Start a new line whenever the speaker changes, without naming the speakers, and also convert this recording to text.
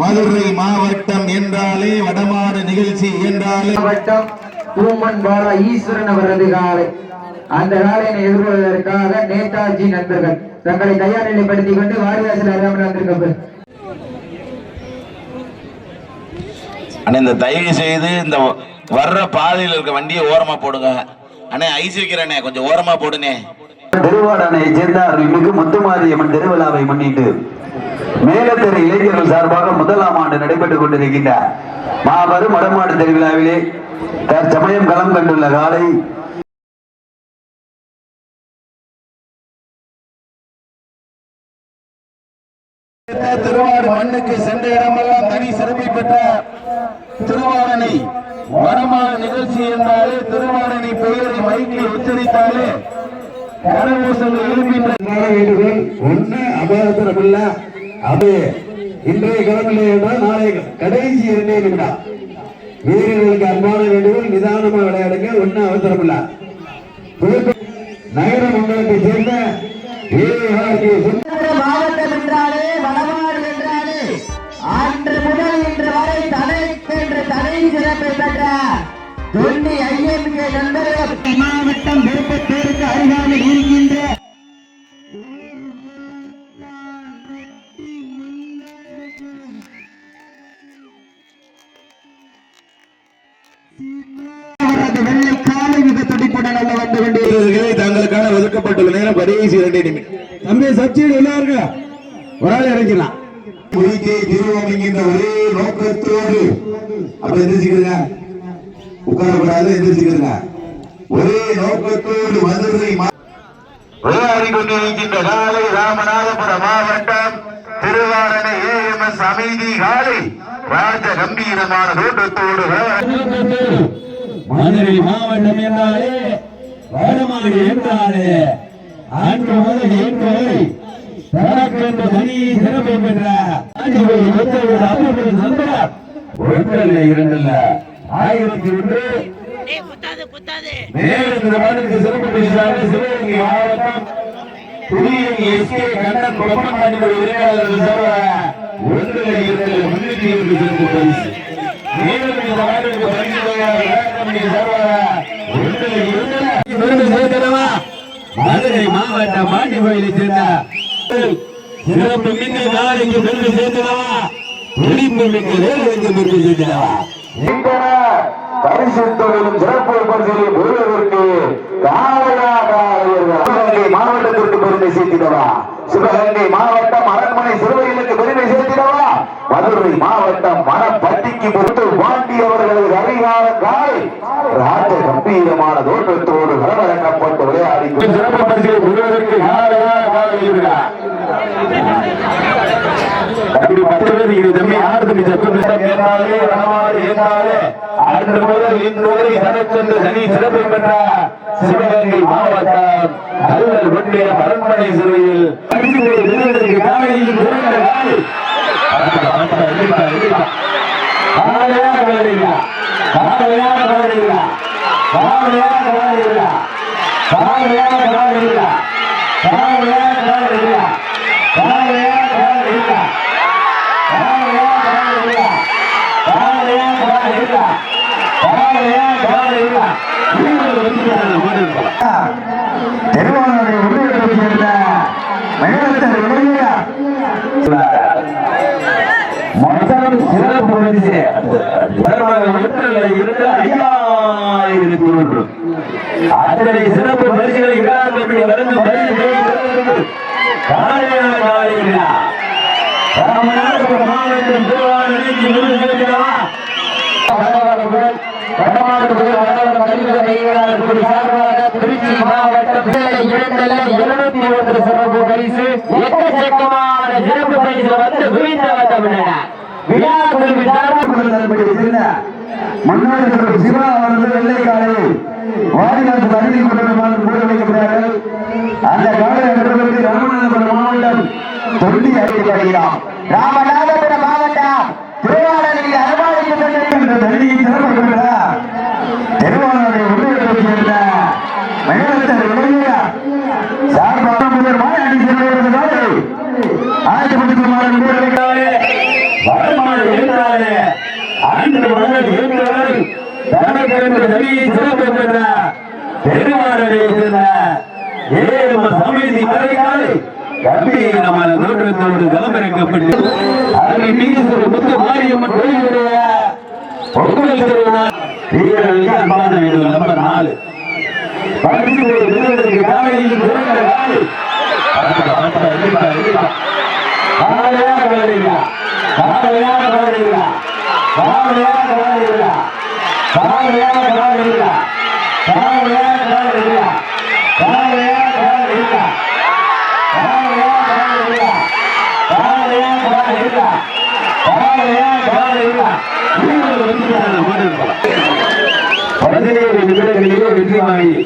மதுரை மாவட்டம் என்றாலே வடமாடு நிகழ்ச்சி என்றாலே
மாவட்டம் பூமன் பாலா ஈஸ்வரன் அவரது காலை. அந்த காலையினை எதிர்கொள்வதற்காக நேதாஜி நண்பர்கள் தங்களை தயார் நிலைப்படுத்திக் கொண்டு வாரியாசில் அருகாமல் வந்திருக்க
அண்ணே இந்த தயவு செய்து இந்த வர்ற பாதையில் இருக்க வண்டியை ஓரமா போடுங்க. அண்ணே ஐஸ் வைக்கிறேண்ணே கொஞ்சம் ஓரமா போடுனே.
திருவாடனை சேர்ந்த அருள்மிகு முத்துமாரியம்மன் திருவிழாவை முன்னிட்டு மேலத்தெரு இளைஞர்கள் சார்பாக முதலாம் ஆண்டு நடைபெற்றுக் கொண்டிருக்கின்ற மாபெரும் வடமாடு திருவிழாவிலே தற்சமயம் களம் கண்டுள்ள காலை
திருவாரூர் மண்ணுக்கு சென்ற இடமெல்லாம் தனி சிறப்பை பெற்ற திருவாரணை வடமாடு நிகழ்ச்சி என்றாலே திருவாரணை பெயரை மைக்கில் உச்சரித்தாலே கரகோஷங்கள் எழுப்பின்ற
ஒண்ணு அபாயத்திரம் இல்ல அது இன்றைய கிழமையிலே என்றால் நாளை கடைசி இரண்டே நிமிடம். வீரர்களுக்கு அன்பான வேண்டுகோள் நிதானமா விளையாடுங்க ஒண்ணு அவசரம் இல்ல. நகர மண்டலத்தை சேர்ந்த
மாவட்டம் என்றாலே வடமாடு என்றாலே அன்று முதல் இன்று வரை தனக்கென்று தனி சிறப்பை பெற்ற ஐஎம்கே நண்பர்கள் மாவட்டம் விருப்பத்தேருக்கு அருகாமையில் இருக்கின்ற அல்ல வந்து கொண்டிருக்கிறது
வீரர்களை தங்களுக்கான ஒதுக்கப்பட்டுள்ள நேரம் கடைசி இரண்டே நிமிடம்.
தம்பி சப்சிடி எல்லாருங்க ஒரு ஆள் இறங்கிடலாம்
முடிக்கை திருவோம் என்கின்ற ஒரே நோக்கத்தோடு அப்ப எந்திரிச்சுக்கிறீங்க உட்காரக்கூடாது எந்திரிச்சுக்கிறீங்க ஒரே நோக்கத்தோடு மதுரை மா-
விளையாடி கொண்டிருக்கின்ற காலை ராமநாதபுரம் மாவட்டம் திருவாரணை ஏஎம்எஸ் அமைதி காலை. ராஜ கம்பீரமான தோட்டத்தோடு
மதுரை மாவட்டம் என்றாலே வடமாடு என்றாலே அன்று முதல் இன்று வரை தனக்கென்று தனி சிறப்பை பெற்ற அமர்வில் சந்தனர் ஒன்றல்ல இரண்டல்ல. ஆயிரத்தி ஒன்று. மாநிலத்தில் சிறப்பு பேசுகிறாங்க சிவகங்கை மாவட்டம் புதியங்கி எஸ்கே கண்ணன் ஒன்றில் முன்னூத்தி இருபது சிறப்பு பரிசு. மேலும் இந்த மதுரை மாவட்டம் மாண்டி கோயிலை சேர்ந்த சிறப்பு மிக்க நாளைக்கு விருது சேர்க்கிறவா துடிப்பு மிக்க வேலைக்கு விருது
சிறப்பு பரிசுகளையும் பெறுவதற்கு காவலாக மாவட்டத்திற்கு பெருமை சேர்த்திடவா? சிவகங்கை மாவட்டம் அரண்மனை சிறுவைகளுக்கு பெருமை சேர்த்திடவா? மதுரை மாவட்டம் மணப்பட்டிக்கு பொறுத்து பாண்டி அவர்களது அதிகார காலை. ராஜ கம்பீரமான தோற்றத்தோடு கலவரக்கப்பட்டு விளையாடி
சிறப்பு பரிசுகளை பெறுவதற்கு அப்படி பத்து பேர் இது தம்பி ஆறு தம்பி? சத்தம்
என்றாலே வனமாறு என்றாலே அன்று முதல் இன்று வரை தனக்கென்று தனி சிறப்பு பெற்ற சிவகங்கை மாவட்டம் அல்லல் ஒன்றிய அரண்மனை சிறையில் பரிசுகளை பெறுவதற்கு காலையில் பிறந்த காலை காலையாக காலையா காலையாக காலையா காலையாக காலையா காலையாக காலையா காலையாக காலையா காலையாக காலையா திருவாரூரை உள்ளிடத்தை சேர்ந்த மயிலத்தர் இளைஞா மொத்தம் சிறப்பு பரிசு இருந்து ஐயாயிரத்தி ஒன்று அத்தனை சிறப்பு பரிசுகளை விழாக்களுக்கு பரிசு மாவட்டம் இருநூத்தி ஒன்று சிறப்பு பரிசு எக்கச்சக்கமான சிறப்பு பரிசு வந்து குவிந்த வந்தவிட்டன விழா குழுவின் முன்னாள் சிவா அவர்கள் வெள்ளை காலையில் வாரிநாட்டு அருகே கொண்டமான கூட வைக்கப்படுகிறார்கள். அந்த காலை நடப்பதற்கு ராமநாதபுரம் மாவட்டம் தொண்டி அறிவிக்கப்படுகிறார் ராமநாத மாவட்டம் திருவாரூரில் அரபாளைக்கு சென்ற தண்ணியை சிறப்பு பெற்றார் திருவாரூரை உள்ளிடத்தை சேர்ந்த மயிலத்தர் இளைஞர் சார்பாக முதல் மாநாடி செல்வதற்காக ஆயிரத்தி பத்து மாதம் கூட வடமாடு அன்று முதல் இன்று வரை தனக்கு என்று சிறப்பு பெற்ற பெருமாறனை சேர்ந்த ஏஎம் மறைக்காலை கம்பியை தோற்றத்தோடு அதனை மீது முத்து மாரியம்மன் கோயிலுடைய பொங்கல் திருவிழா வீரர்களுக்கு அன்பான நம்பர் நாலு. பரிசு பெறுவதற்கு காலையில் சிறந்த காலை காலையாக காலையாக காலையாக காலையாக பதினேழு நிமிடங்களிலே வெற்றி வாங்கி